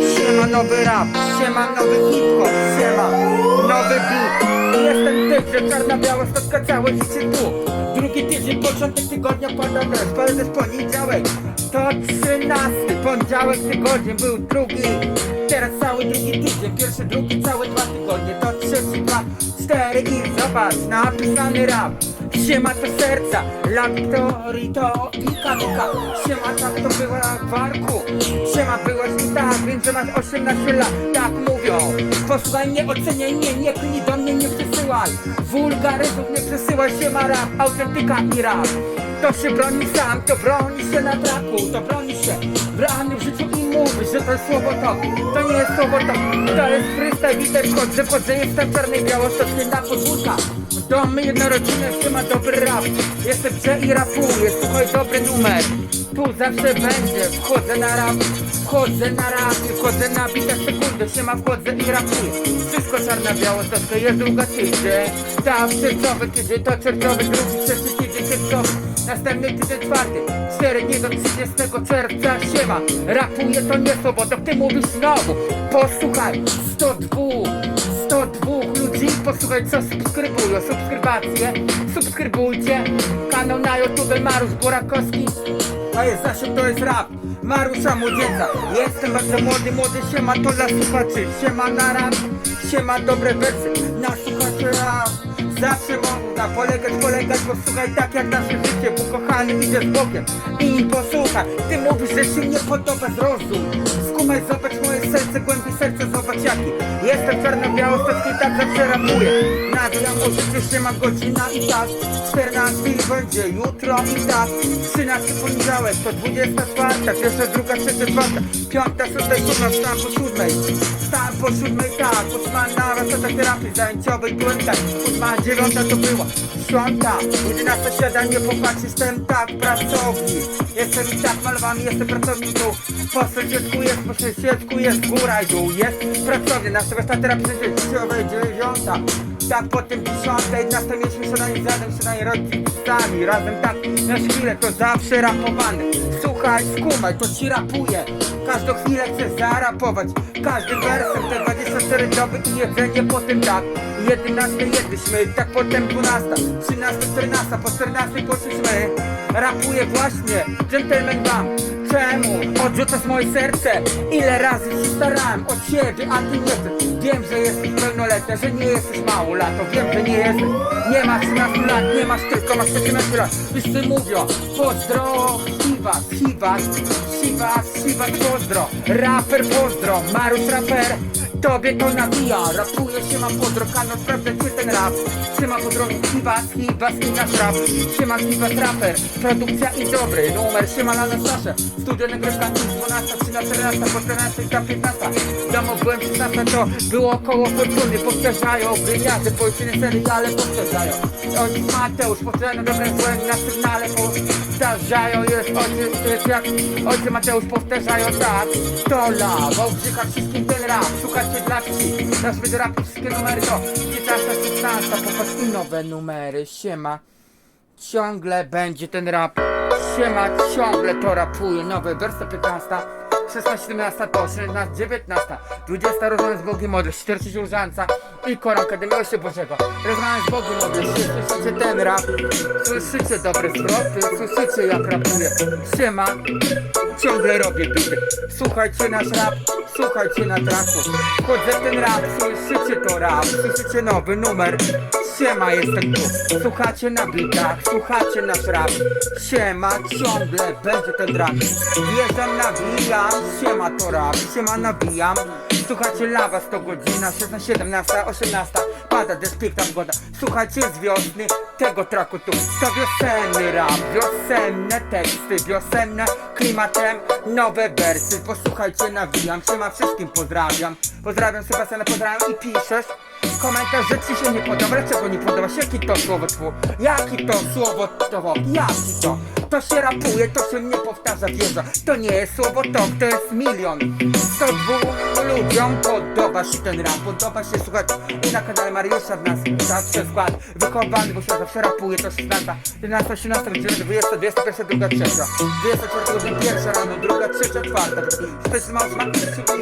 siema nowy rap, siema nowy hip-hop, siema nowy beat. Jestem tym, że czarna-biała stotka całe życie tu. Drugi tydzień, początek tygodnia pada deszcz, pada też poniedziałek. To trzynasty, poniedziałek tygodnie był drugi. Teraz cały drugi tydzień, pierwszy, drugi, całe dwa tygodnie. To trzeci, dwa, cztery i zobacz, napisany rap Siema to serca, la Wiktorii to Mika Mika Siema tak to była w warku Siema byłaś i tak, więc że masz 18 lat. Tak mówią. Posłuchaj mnie, oceniaj mnie, nie klnij do mnie, nie przesyłaj. Wulgaryzmów nie przesyłaj Siema rap, autentyka i rap. To się broni sam, to broni się na traku, to broni się w realnym życiu i mówi, że to jest słowo to, to nie jest słowo to, to jest freestyle, widzę wchodzę, wchodzę, jestem czarny, białostoczny na podwórka. Domy jednorodzinne, się ma dobry rap, jestem grze i rapuję, słuchaj dobry numer, tu zawsze będzie, wchodzę na rap, wchodzę na rap, wchodzę na bitach sekundę, się ma wchodzę i rapuję, wszystko czarna, białostoczka, jest druga tydzień, ta czerwcowy tydzień, to czerwcowy drugi, trzeci tydzień, czerwcowy, Następny tydzień czwarty, 4 dni do 30 czerwca siema Rapuję to nie sobota, ty mówisz znowu. Posłuchaj, 102 102 ludzi, posłuchaj co subskrybują Subskrybacje, subskrybujcie. Kanał na YouTube Mariusz Burakowski. To jest zasięg, to jest rap. Mariusza Młodzieńca Jestem bardzo młody, młody. Siema to dla słuchaczy. Siema na rap, siema dobre wersy. Na słuchaczy rap. Zawsze można polegać, polegać, posłuchaj tak jak nasze życie Bo kochany idzie z bokiem i posłuchaj. Ty mówisz, że się nie podoba zrozum. Skumaj, zobacz moje serce, głębi serca, zobacz jaki. Jestem czarno-białostocki, tak zawsze rapuję Nawijam o życie, się ma godzina i tak 14 i będzie jutro i tak 13 poniedziałek, to 24 Pierwsza, druga, trzecia, czwarta Piąta, szósta, siódma, wstałem po siódmej. Wstałem po siódmej, tak Ósma na warsztatach terapii zajęciowej byłem tak Ósma, dziewiąta to była Piąta, jedenasta siadanie popatrz Jestem tak pracownik. Jestem i tak malowany, jestem pracownikiem Po sąsiedzku jest, po sąsiedzku jest Góra i dół jest pracownia Nasza warsztat terapii zajęciowej dziewiąta tak potem dziesiątej następnie śniadanie zjadłem śniadanie rodzicami Razem tak na chwilę to zawsze rapowane. Słuchaj, skumaj, to ci rapuje. Każdą chwilę chcę zarapować. Każdym wersem te 24 doby i jedzenie potem tak. 11 jedliśmy, tak potem 12 13, 14, po 14 poszliśmy. Rapuję właśnie, gentleman bam Czemu odrzucasz moje serce? Ile razy się starałem o ciebie, a ty nie chcesz? Wiem, że jesteś pełnoletnia, że nie jesteś mało lato Wiem, że nie jesteś, nie masz 13 lat, nie masz tylko, masz 14 lat. Wszyscy mówią, pozdro, Siwas, Siwas, Siwas, Siwas, pozdro. Raper, pozdro, Marusz raper Tobie to nawija, rapuje się ma podro, kano sprawdzę czy ten rap. Trzyma po drodze Siwas, Siwas i nasz rap Siema Siwas raper, produkcja i dobry numer. Siema Lana Sasze, studio nagrywka 12, 13, 14, po 14 i ta 15 Domu byłem 16, to było około fortuny. Powtarzają wywiady, policyjne seriale powtarzają. Oni Mateusz, powtarzają dobre złe na sygnale Powtarzają, jest ojciec, jest jak ojciec Mateusz powtarzają tak. To la, Wałbrzycha wszystkim ten rap Słuchajcie dla wsi, nasz będzie rap wszystkie numery to 15, 16, popatrz i nowe numery, siema. Ciągle będzie ten rap. Siema, ciągle to rapuje Nowe wersy 15 16, 17, to 16, 19 20 rozmawiam z Bogiem Młody 40 różańca i koronkę Miłości Bożego. Rozmawiam z Bogiem Młody Słyszycie ten rap? Słyszycie dobre zwroty Słyszycie jak rapuję Siema Ciągle robię bity Słuchajcie nasz rap Słuchajcie na traku. Wchodzę w ten rap Słyszycie to rap Słyszycie nowy numer Siema, jestem tu. Słuchacie na bitach, słuchacie nasz rap. Siema, ciągle będzie ten rap. Wjeżdżam, nawijam, siema to rap. Siema, nawijam. Słuchacie lawa 100 godzina, 16, 17, 18. Pada deszcz, piękna pogoda. Słuchajcie z wiosny tego traku tu. To wiosenny rap, wiosenne teksty, wiosenne klimatem, nowe wersy. Posłuchajcie, nawijam, siema wszystkim pozdrawiam. Pozdrawiam Sebastiana, pozdrawiam i piszesz. Komentarz, że ci się nie podoba, dlaczego nie podoba się? Jaki to słowo twu? Jaki to słowo two? Jaki to? To się rapuje, to się nie powtarza wieża To nie jest słowo to, to jest milion. To dwóm ludziom podoba się ten rap Podoba się słuchać. I na kanale Mariusza w nas zawsze skład Wychowany, bo się zawsze rapuje, to 16 11, 18, 19, 20, 21, druga, trzecia. 24 godzina, pierwsza rano, druga, trzecia, czwarta. Jesteśmy ma ósma,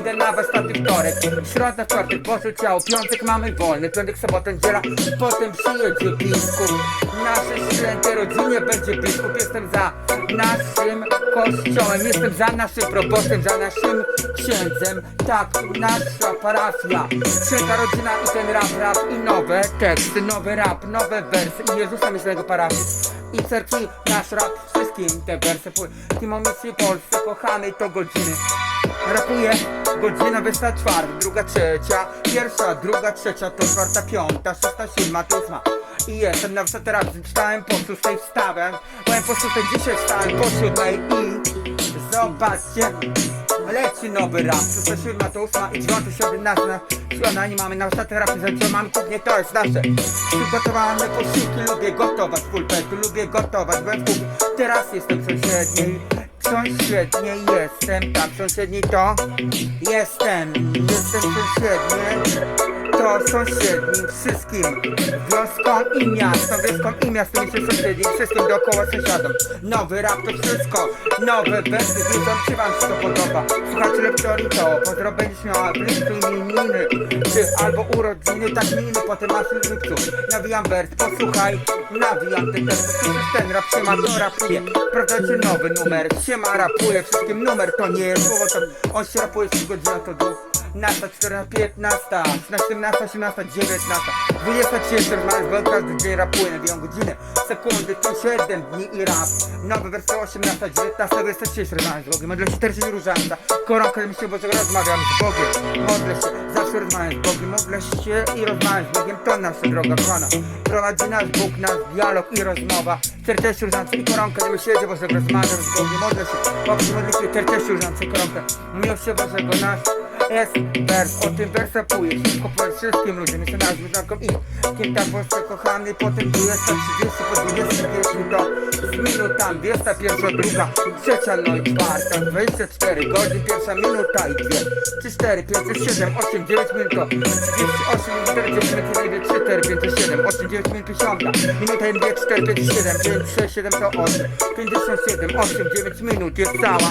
idę na warsztaty wtorek Środa, czwartek, Boże ciało, piątek mamy wolny Piątek, sobota, niedziela, potem przyjedzie biskup Nasze święte rodzinie będzie biskup Jestem za naszym kościołem. Jestem za naszym proboszczem, za naszym księdzem. Tak, nasza parafia. Święta rodzina i ten rap, rap i nowe teksty Nowy rap, nowe wersy. I Jezusa myślnego parafii I cerkwi nasz rap wszystkim te wersy tym misji Polsce kochanej to godziny. Rapuję godzina wysta czwarta, druga trzecia Pierwsza, druga, trzecia, to czwarta, piąta, szósta, siódma, to ósma i jestem na wysoce raz, wstałem po szóstej, wstałem. Byłem po szóstej, dzisiaj wstałem po siódmej i Zobaczcie Leci nowy rap, szósta, siódma, to ósma i dziewiąta, siedemnasta Siódma, nie mamy na ostatni rap, za mamy kuchnię, to jest nasze. Przygotowane posiłki, lubię gotować pulpetu, lubię gotować, byłem w kuchni. Teraz jestem w sąsiedniej Sąsiedniej jestem, tak, sąsiedni to Jestem, jestem sąsiednie To sąsiednim wszystkim? Wioską i miastem, wioską i miastem Jestem sąsiednim, wszystkim dookoła sąsiadom. Nowy rap to wszystko, nowe wersy Wiedzą czy wam się to podoba? Słuchajcie lektorii to, pozdro będziesz miała lipcu imieniny Czy albo urodziny, tak miny, potem masz lipcu. Nawijam wers, posłuchaj, nawijam ten tekst Słyszysz ten rap, się ma to rapuje. Sprawdzacie nowy numer, siema rapuje. Wszystkim numer to nie jest słowo, to on się rapuje 3 godzina to Nasta, 14, 15, 17, 18, 19 20, 30, rozmawiam, bo każdy dzień rapuje Nawijam godziny, sekundy, to 7 dni i rap Nowy wersja 18, 19, 26, rozmawiam z Bogiem. Modlę się też nie różańca Koronkę mi się Bożego rozmawiam z Bogiem. Modlę się, zawsze rozmawiam z Bogiem. Modlę się i rozmawiam z Bogiem, to nasza droga Pana Prowadzi nas Bóg, nas dialog i rozmowa. Tercześć różańca i koronkę, mi siedzie Bożego rozmawiam z Bogiem. Modlę się, Bogiem modlę się, tercześć różańca i koronkę Miłość Bożego nas wers, o tym wers rapuje Wszystko po wszystkim. Ludziom, jeszcze raz wyznaką i Kim tak Polsce kochany, potem 20, 30, po 20 pierwszy to Z minutami, 21, druga, trzecia, no i czwarta. 24 godzin, pierwsza minuta i dwie. 3, 4, 5, 7, 8, 9 minut to 38 minut, 40 minut, 1, 2, 3, 4, 5, 7, 8, 9 minut, 10 Minuta, 1, 2, 4, 5, 7, 9, 6, 7 to 8 57, 8, 9 minut jest cała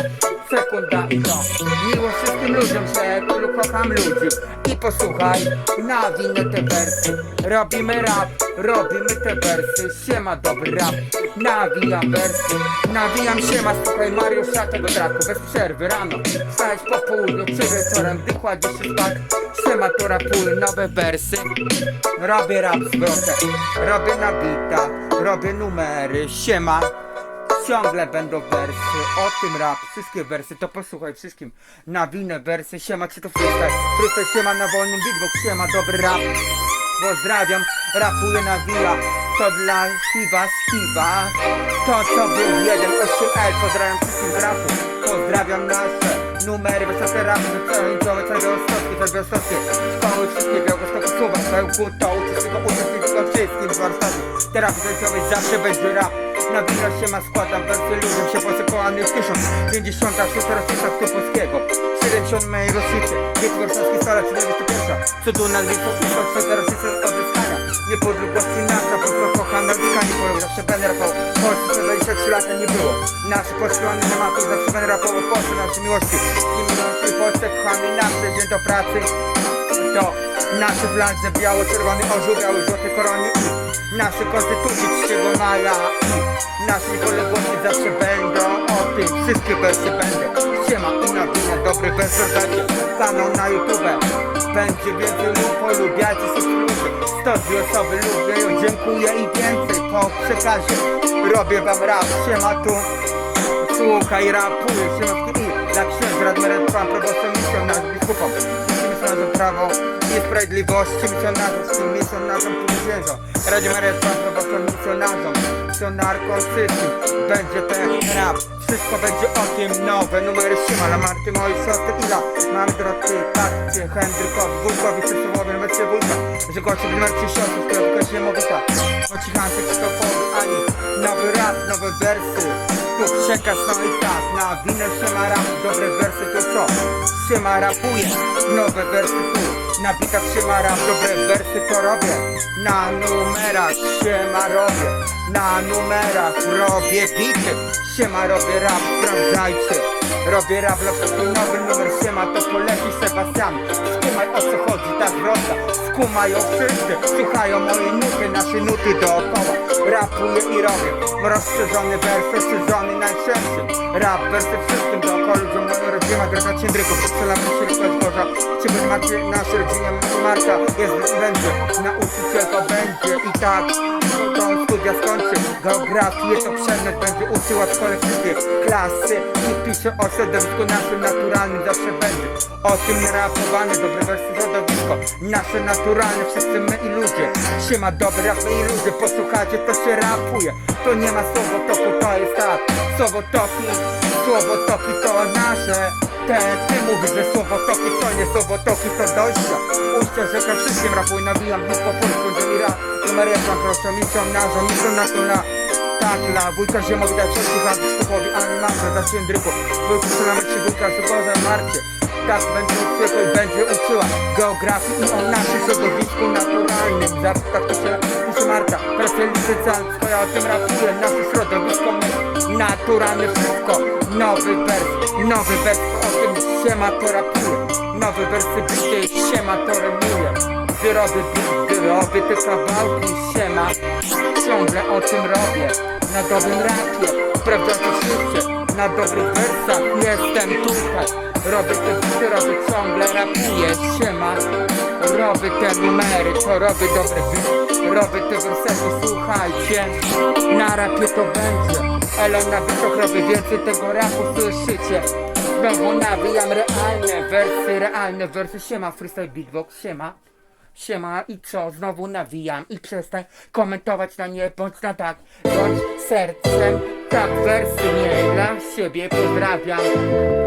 sekunda i to. Miło wszystkim ludziom, że tylu kocham ludzi. I posłuchaj, nawinę te wersy. Robimy rap, robimy te wersy. Siema dobry rap, nawijam wersy. Nawijam siema, słuchaj Mariusza tego traku Bez przerwy rano, wstałeś po południu Czy wieczorem, gdy kładziesz się spać Siema to rapuję nowe wersy. Robię rap zwrotek, robię nabita Robię numery, siema Ciągle będą wersy, o tym rap, wszystkie wersy, to posłuchaj wszystkim. Nawinę wersy, siema czy to freestyle? Freestyle siema na wolnym beatbox, siema dobry rap. Pozdrawiam, rapuję nawija To dla Hiwa z To co był 1.8L, pozdrawiam wszystkim z rapu. Pozdrawiam nasze numery, wysokie rapy Wycońcowe, całe Białostockie, całe Białostockie Szkoły wszystkie, Białostockie, Słowa, Bełku To uczestniczego, uczestniczego wszystkim z warsztatu Terapii zajściowej zawsze będzie rap Nawija się ma, składam wersy ludziom się posykołany w tysiąc 56 rocznica tu polskiego. 70 mojej rocznicy. Wiek warszawski stara, czy 21 Cudu na wieko, 54 rocznicy odzyskania? Niepodległości nasza, pozdro kochana Odzyskanie, powiem, zawsze będę rapał Polsce przez 23 lata nie było. Nasze poszkolone tematy, zawsze będę rapał o Polsce, naszej miłości. Nie miłości w Polsce, kochany nasze dzień do pracy To nasze fladze, biało-czerwony orzeł, biały złoty koronie i Nasze konstytucje 3 maja Nasze niepodległości zawsze będą. O tym wszystkie wersy będę Siema i nawinę dobry wers rozdajcie Kanał na YouTube Będzie więcej lub polubiajcie subskrypcje 102 osoby lubię Dziękuję i więcej po przekazie. Robię wam rap, siema tu. Słuchaj, rapuję, siema i Jak ksiądz Radmerem Pan proboszczem misjonarzem biskupom Misjonarzom prawo i sprawiedliwości. Misjonarzom, wszystkim misjonarzom półwyżężą Radio Maria proboszczem misjonarzom. Misjonarką wszystkim Będzie ten rap Wszystko będzie o tym, nowe. Numery siema La Marty, moi siostry, Ila Mamy Doroty, Tarcie, Hendrykowi, Wójkowi, Krzysztofowi, się Wójka Że goście by martwi siostry, która w Ziemowita Ocichance, Krzysztofowi, Ani. Nowy rap, nowe wersy. Tu przekaz, no i tak. Na winę siema rap, dobre wersy to co? Siema rapuje, nowe wersy tu. Na bitach siema rap, dobre wersy to robię. Na numerach siema robię. Na numerach robię bity Siema robię rap, sprawdzajcie Robię rap, lepszy nowy numer siema To poleci Sebastian. Skumaj o co chodzi ta zwrotka Skumają wszyscy, słuchają moje nuty Nasze nuty dookoła. Rapuję i robię Rozszerzony wers, rozszerzony najszerszy. Rap, wersy wszystkim dookoła Ludziom moją rodzima, droga ciędryków Strzelam się tylko z Boża Czy wy macie nasze rodzinie Marta jest i będzie Nauczycielka będzie i tak. To studia skończy Geografię to przedmiot będzie uczyła w szkole wszystkie klasy. I pisze o środowisku naszym naturalnym zawsze będzie O tym rapowany, dobre wersy środowisko Nasze naturalne, wszyscy my i ludzie. Siema dobre rap, my i ludzie Posłuchajcie, to się rapuje. To nie ma słowotoku, to jest tak. Słowotoki, słowotoki to nasze. Te, ty mówisz, że słowotoki to nie słowotoki, to dojścia Uścia rzeka, wszystkim rapuj, nawijam dwóch po polsku, dzieli rap. Numer jeden, proszę, misją narzą, misją na to na. Tak, dla wujka ziemowi dać wszystkich lat Krzysztofowi, Ani Mamrze, za Świędryku Wujku, przelamy ci wujka, Zugorze, Marcie Tak będzie uczyła i będzie uczyła Geografii i o naszym środowisku naturalnym. To się pisze Marta. Presję liczyca, swoja o tym rapuje Nasze środowisko my, naturalne wszystko. Nowy wers, nowy wers o tym siema to rapuje Nowy wersy bity, siema to remuje Wyroby wyroby te kawałki, siema Ciągle o tym robię Na dobrym rapie, sprawdzam to życie Na dobrych wersach. Jestem tutaj. Robię te bity, robię ciągle rapuję, siema. Robię te numery, to robię dobre bity Robię te wersety, słuchajcie Na rapie to będzie. Elo na bitach robię więcej tego rapu, słyszycie? Znowu nawijam realne wersy, realne wersy. Siema freestyle beatbox, siema Siema i co? Znowu nawijam i przestań komentować na nie bądź na tak, bądź sercem Tak wersy nie dla siebie pozdrawiam.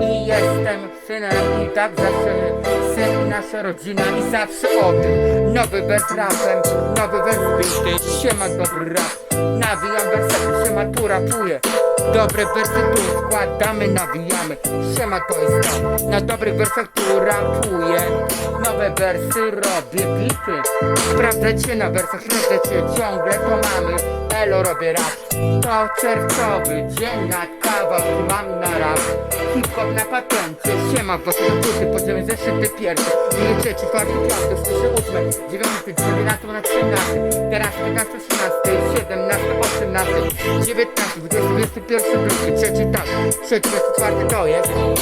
I jestem synem i tak zawsze syn i nasza rodzina i zawsze o tym. Nowy wers rapem, nowy wers bity, siema dobry rap Nawijam wersety, siema tu rapuję Dobre wersy tu składamy, nawijamy. Siema to jest to Na dobrych wersach tu rapuję. Nowe wersy robię bity Sprawdzajcie na wersach, sprawdzajcie ciągle to mamy Elo robię rap. To czerwcowy dzień nad kawał mam na rap. Hip-hop na patencie Siema w wasze buty Podziemy zeszyty pierwszy Drugi, trzeci, czwarty, piąty, szósty, ósmy Dziewiąty, dziewiętnasty, na trzynasty Teraz piętnasty, szesnasty, siedemnasty, osiemnasty Dziewiętnasty, dwudziesty, dwudziesty pierwszy, drugi, trzeci, tak. Trzeci, czwarty to jest. To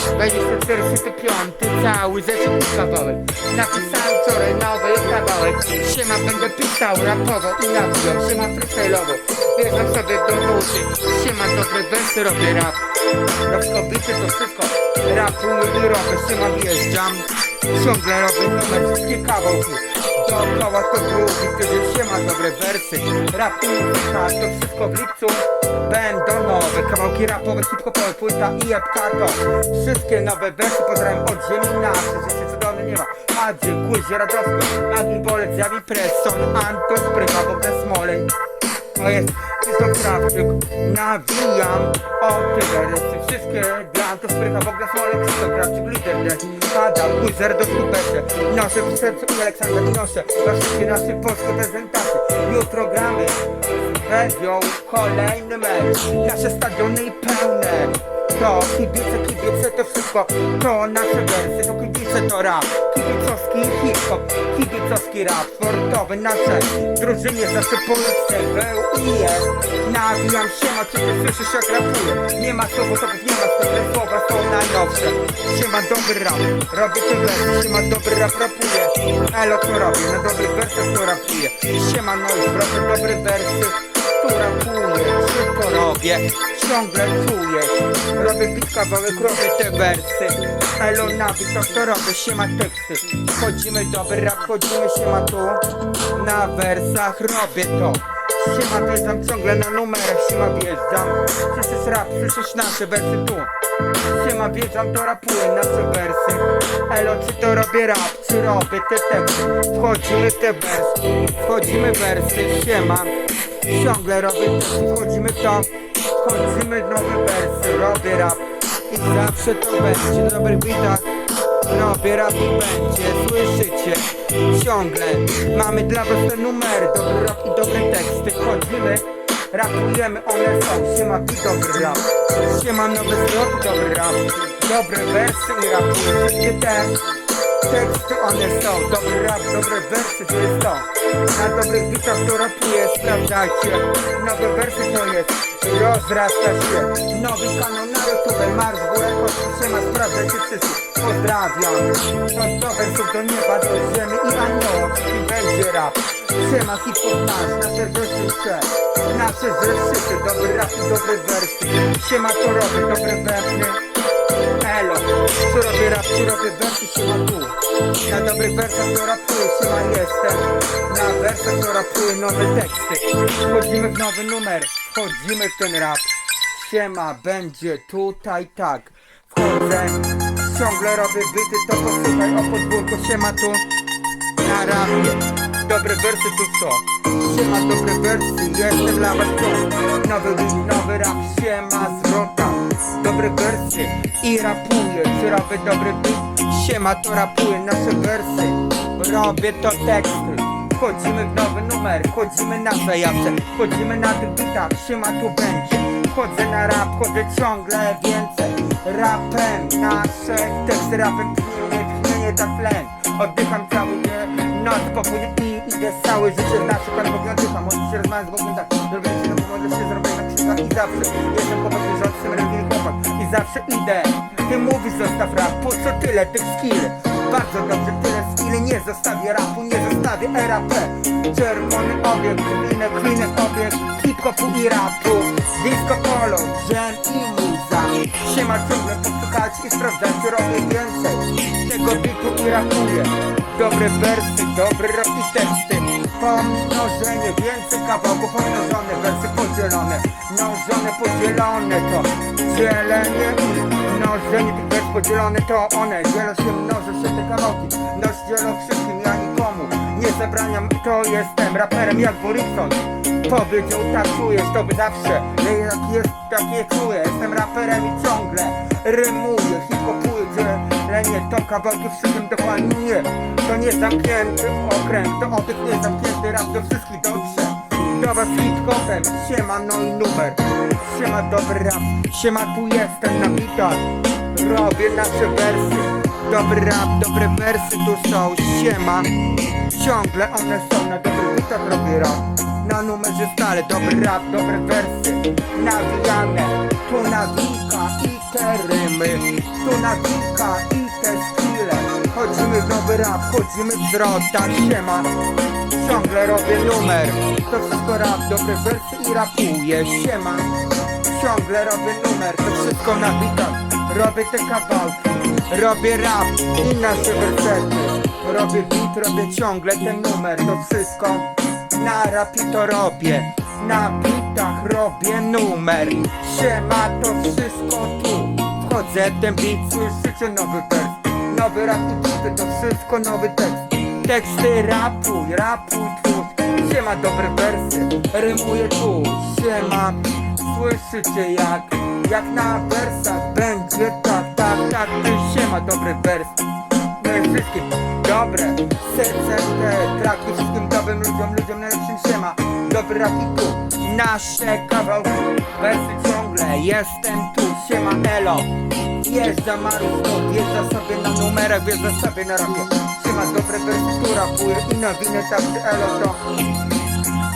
czterdziesty, piąty Cały zeszyt kawałek Napisałem wczoraj nowy kawałek. Siema będę pisał rapowo i nawijał Siema freestyle'owo. Wjeżdżam sobie do nuty Siema dobre wersy robię rap. Rap kobiety to wszystko. Rapuję i robię. Siema wjeżdżam. Ciągle robię numer wszystkie kawałki Dookoła to drugi tydzień Siema dobre wersy. Rap i muzyka to wszystko w lipcu. Będą nowe kawałki rapowe Hip-hopowe płyta i epkato Wszystkie nowe wersy pozdrawiam od ziemi naszej. Rzeczy cudowne nie ma. A dziękuję Radowsko Agi Bolec, Jawi Presson Anton Sprycha, Bogdan Smolej to jest Krzysztof Krawczyk Nawijam o te wersy Wszystkie dla to sprycha Bogdan Smolek Krzysztof Krawczyk Lider Adam Kuzer do Skupesze Noszę w sercu i Aleksander Noszę. Dla wszystkich naszych polskich prezentacji Jutro gramy Będą kolejny mecz. Nasze stadiony pełne. To kibice, kibice to wszystko. To nasze wersy, to kibice to rap Kibicowski hip-hop, kibicowski rap Sportowy nasze drużynie zawsze Polsce był i jest Nawijam siema, czy ty słyszysz jak rapuję? Nie ma słowa, to nie ma te słowa są najnowsze. Siema dobry rap, robię te wersy Siema dobry rap rapuję Elo to robię, na dobrych wersach to rapuję Siema no i robię dobre wersy tu rapuję, wszystko robię, ciągle czuję Robię bit kawałek, robię te wersy. Elo nabit, to to robię, siema teksty. Chodzimy dobry rap, chodzimy siema tu. Na wersach robię to. Siema, wjeżdżam ciągle na numerach, siema wjeżdżam Słyszysz rap, słyszysz nasze wersy tu. Siema, wjeżdżam, to rapuję nasze wersy. Elo, czy to robię rap, czy robię te teksty? Wchodzimy w te wersy, wchodzimy wersy, siema Ciągle robię teksty, wchodzimy w to. Wchodzimy nowe wersy, robię rap I zawsze to będzie, na dobrych bitach rap i będzie, słyszycie? Ciągle mamy dla was te numery Dobry rap i dobre teksty. Chodzimy, rapujemy, one są. Siema i dobry rap. Siema nowe zwroty, dobry rap. Dobre wersy i Wszystkie te teksty, one są. Dobry rap, dobre wersy, to jest to. Na dobrych bitach to rapuję, sprawdzajcie. Nowe wersy to jest. Rozrasta się. Nowy kanał na YouTube Mars Kosmos Siema, sprawdzajcie wszyscy Pozdrawiam. Od wersów do nieba, do ziemi i aniołów. I będzie rap. Siema, hip-hop nasz, nasze zeszycie Nasze zeszyty, dobry rap i dobre wersy. Siema, robię, dobre wersy Elo, co robię rap, co robię wersy, siema tu. Na dobrych wersach to rapuję, siema jestem. Na wersach to rapuję nowe teksty. Wchodzimy w nowy numer, wchodzimy w ten rap. Siema, będzie tutaj tak. Wchodzę, ciągle robię byty, to posłuchaj o podwórku Siema tu, na rapie Dobre wersy tu co? Siema, dobre wersy, jestem dla was tu Nowy beat, nowy rap, siema, zwrota Dobre wersy i rapuję Czy robię dobry beat? Siema, to rapuję nasze wersy. Robię to teksty. Wchodzimy w nowy numer, wchodzimy na zajawce Wchodzimy na tych bitach, siema tu będzie. Wchodzę na rap, chodzę ciągle więcej. Rapem, nasze teksty rapem tchnienie, tchnienie za tlen Oddycham cały dzień, noc popłynie i idę całe życie nasze pan Bogiem oddycham Oddycham, rozmawiam z Bogiem tak, zrobię się na pomogę się zrobię na krzyżach i zawsze Jestem chłopak wierzącym, religijny chłopak. I zawsze idę. Ty mówisz zostaw rap, po co tyle tych skill? Bardzo dobrze, tyle skilli, nie zostawię rapu, nie zostawię RAP Czerwony obiekt, winek, winek obiekt, hip-hopu i rapu. Disco polo, dżem i muza. Siema ciągle posłuchać i sprawdzać, robię więcej. Tego bitu i rapuję Dobre wersy, dobry rap i teksty Pomnożenie, więcej kawałków pomnożone, wersy podzielone. Mnożone, podzielone to dzielenie mnożenie tych wers podzielone to one. Dzielą się, mnożą się te kawałki. Mnoż dzielą wszystkim, ja nikomu Nie zabraniam, to jestem raperem jak Borikson Powiedział tak czujesz, to by zawsze Jak jest, takie czuję. Jestem raperem i ciągle rymuję Hip-hopuję, dzielenie to kawałki wszystkim dokładnie nie. To nie zamknięty okręg, to o tych nie zamknięty rap do wszystkich dotrze do was hip-hopem, siema no i numer. Siema dobry rap, siema tu jestem na bitach Robię nasze wersy Dobry rap, dobre wersy tu są. Siema Ciągle one są na dobrych bitach robię rap. Na numerze stale dobry rap, dobre wersy. Nawijane Tu nawika i te rymy Tu nawika i te skille. Chodzimy w nowy rap, chodzimy w zwrotach Siema Ciągle robię numer. To wszystko rap, dobre wersy i rapuję Siema Ciągle robię numer To wszystko na bitach Robię te kawałki Robię rap i nasze wersety. Robię beat, robię ciągle ten numer To wszystko. Na rapie to robię. Na bitach robię numer. Siema to wszystko tu. Wchodzę ten beat, słyszycie nowy wers Nowy rap i bity, to wszystko nowy tekst. Teksty rapuj, rapuj tu Siema dobre wersy, rymuję tu. Siema, słyszycie jak Jak na wersach będzie tak, tak, tak. Ty siema dobry wers No i wszystkim dobre Serce te traki wszystkim dobrym ludziom I tu Nasze kawałki Wersy ciągle. Jestem tu, siema elo. Jeżdża Maruszko, wjeżdża sobie na numerach, wjeżdża sobie na rapie. Siema dobre wersy, tu rapuję i na winę także elo to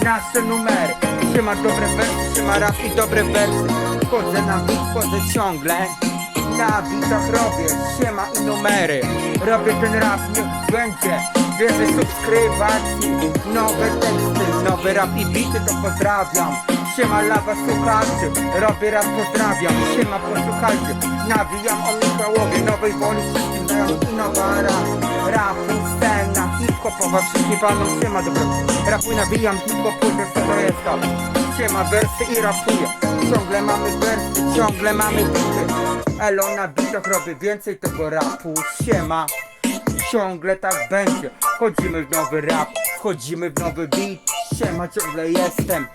Nasze numery, siema dobre wersy, siema rap i dobre wersy. Wchodzę na beat, wchodzę ciągle. Na bitach robię, siema i numery. Robię ten rap, niech będzie Więcej subskrybacji, nowe teksty, nowy rap i bity to pozdrawiam. Siema lawa słuchaczy, robię rap pozdrawiam. Siema posłuchajcie, nawijam o Michałowie Nowej woli wszystkim dają i nowa rap. Rapu, scena, hip-hop hip-hopowa, wszystkie paną siema, dobra Rapuj nawijam, hip-hopuj, to jest to Siema, wersy i rapuję. Ciągle mamy wersy, ciągle mamy bity Elo na bitach robię więcej tego rapu. Siema Ciągle tak będzie. Wchodzimy w nowy rap Wchodzimy w nowy beat. Siema, ciągle jestem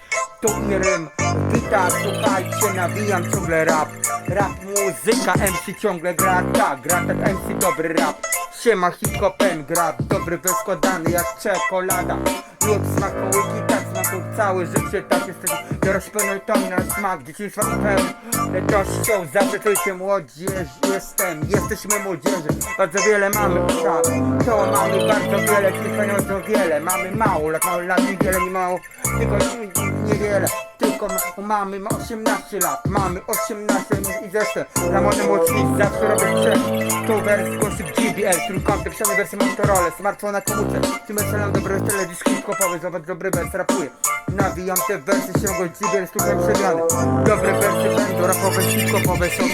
Tu i rym. Wita, słuchajcie, nawijam ciągle rap. Rap, muzyka, MC ciągle gra Tak, gra tak MC, dobry rap. Siema, hip-hopen gra Dobry, wyskładany jak czekolada. Lub smakołyki, tak smakuj całe życie Tak jest Teraz pełny to na smak. Dzieciństwa i pełen letością Zawsze czujcie młodzież Jestem, jesteśmy młodzieży Bardzo wiele mamy, tak To mamy bardzo wiele, tych pieniądze wiele. Mamy mało, lat mało lat, niewiele, nie mało Tylko nie- niewiele tylko ma- mamy ma 18 lat, mamy 18 i na młodym młodszych zawsze robię trzech To wers głosik GBL, trójkątek, ściany wersy Motorola, smartfon na komórce. Tym weselem dobry teledysk hip-hopowy, zobacz dobry wers, rapuję Nawijam te wersy, ściągą GBL, słuchaj przegrany. Dobre wersy będą, rapowe, hip-hopowe są